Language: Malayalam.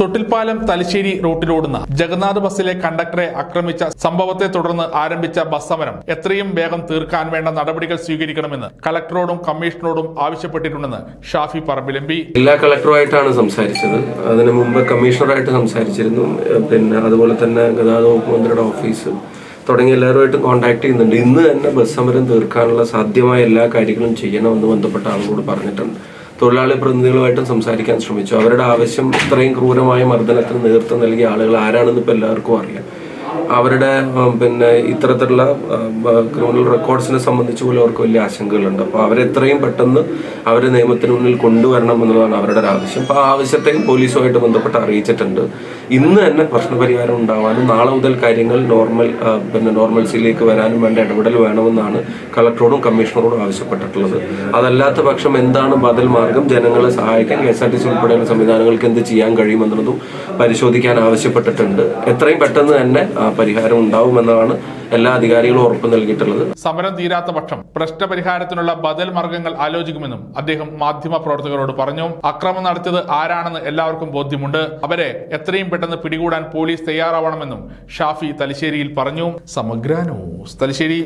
തൊട്ടിൽപ്പാലം തലശ്ശേരി റൂട്ടിലോടുന്ന ജഗന്നാഥ് ബസ്സിലെ കണ്ടക്ടറെ ആക്രമിച്ച സംഭവത്തെ തുടർന്ന് ആരംഭിച്ച ബസ് സമരം എത്രയും വേഗം തീർക്കാൻ വേണ്ട നടപടികൾ സ്വീകരിക്കണമെന്ന് കളക്ടറോടും കമ്മീഷണറോടും ആവശ്യപ്പെട്ടിട്ടുണ്ടെന്ന് ഷാഫി പറമ്പിലെമ്പി. ജില്ലാ കളക്ടറുമായിട്ടാണ് സംസാരിച്ചത്. അതിനു മുമ്പ് കമ്മീഷണറായിട്ട് സംസാരിച്ചിരുന്നു. പിന്നെ അതുപോലെ തന്നെ ഗതാഗത വകുപ്പ് മന്ത്രിയുടെ ഓഫീസ് തുടങ്ങിയ എല്ലാവരുമായിട്ടും കോൺടാക്ട് ചെയ്യുന്നുണ്ട്. ഇന്ന് തന്നെ ബസ് സമരം തീർക്കാനുള്ള സാധ്യമായ എല്ലാ കാര്യങ്ങളും ചെയ്യണമെന്ന് ബന്ധപ്പെട്ട ആളുകളോട് പറഞ്ഞിട്ടുണ്ട്. തൊഴിലാളി പ്രതിനിധികളുമായിട്ടും സംസാരിക്കാൻ ശ്രമിച്ചു. അവരുടെ ആവശ്യം ഇത്രയും ക്രൂരമായ മർദ്ദനത്തിന് നേതൃത്വം നൽകിയ ആളുകൾ ആരാണെന്ന് ഇപ്പോൾ എല്ലാവർക്കും അറിയാം. അവരുടെ പിന്നെ ഇത്തരത്തിലുള്ള ക്രിമിനൽ റെക്കോർഡ്സിനെ സംബന്ധിച്ച് പോലും അവർക്ക് വലിയ ആശങ്കകളുണ്ട്. അപ്പോൾ അവരെത്രയും പെട്ടെന്ന് അവരെ നിയമത്തിന് മുന്നിൽ കൊണ്ടുവരണം എന്നുള്ളതാണ് അവരുടെ ഒരു ആവശ്യം. അപ്പോൾ ആ ആവശ്യത്തെയും പോലീസുമായിട്ട് ബന്ധപ്പെട്ട് അറിയിച്ചിട്ടുണ്ട്. ഇന്ന് തന്നെ പ്രശ്നപരിഹാരം ഉണ്ടാവാനും നാളെ മുതൽ കാര്യങ്ങൾ നോർമൽ പിന്നെ നോർമൽസിയിലേക്ക് വരാനും വേണ്ട ഇടപെടൽ വേണമെന്നാണ് കളക്ടറോടും കമ്മീഷണറോടും ആവശ്യപ്പെട്ടിട്ടുള്ളത്. അതല്ലാത്ത പക്ഷം എന്താണ് ബദൽ മാർഗം? ജനങ്ങളെ സഹായിക്കാൻ K S R T C ഉൾപ്പെടെയുള്ള സംവിധാനങ്ങൾക്ക് എന്ത് ചെയ്യാൻ കഴിയുമെന്നുള്ളതും പരിശോധിക്കാൻ ആവശ്യപ്പെട്ടിട്ടുണ്ട്. എത്രയും പെട്ടെന്ന് തന്നെ പരിഹാരം ഉണ്ടാവുമെന്നാണ് എല്ലാ അധികാരികളും ഉറപ്പ് നൽകിയിട്ടുള്ളത്. സമരം തീരാത്ത പക്ഷം പ്രശ്നപരിഹാരത്തിനുള്ള ബദൽ മാർഗങ്ങൾ ആലോചിക്കുമെന്നും അദ്ദേഹം മാധ്യമ പ്രവർത്തകരോട് പറഞ്ഞു. അക്രമം നടത്തിയത് ആരാണെന്ന് എല്ലാവർക്കും ബോധ്യമുണ്ട്. അവരെ എത്രയും പെട്ടെന്ന് പിടികൂടാൻ പോലീസ് തയ്യാറാവണമെന്നും ഷാഫി തലശ്ശേരിയിൽ പറഞ്ഞു. സമഗ്ര ന്യൂസ് തലശ്ശേരി.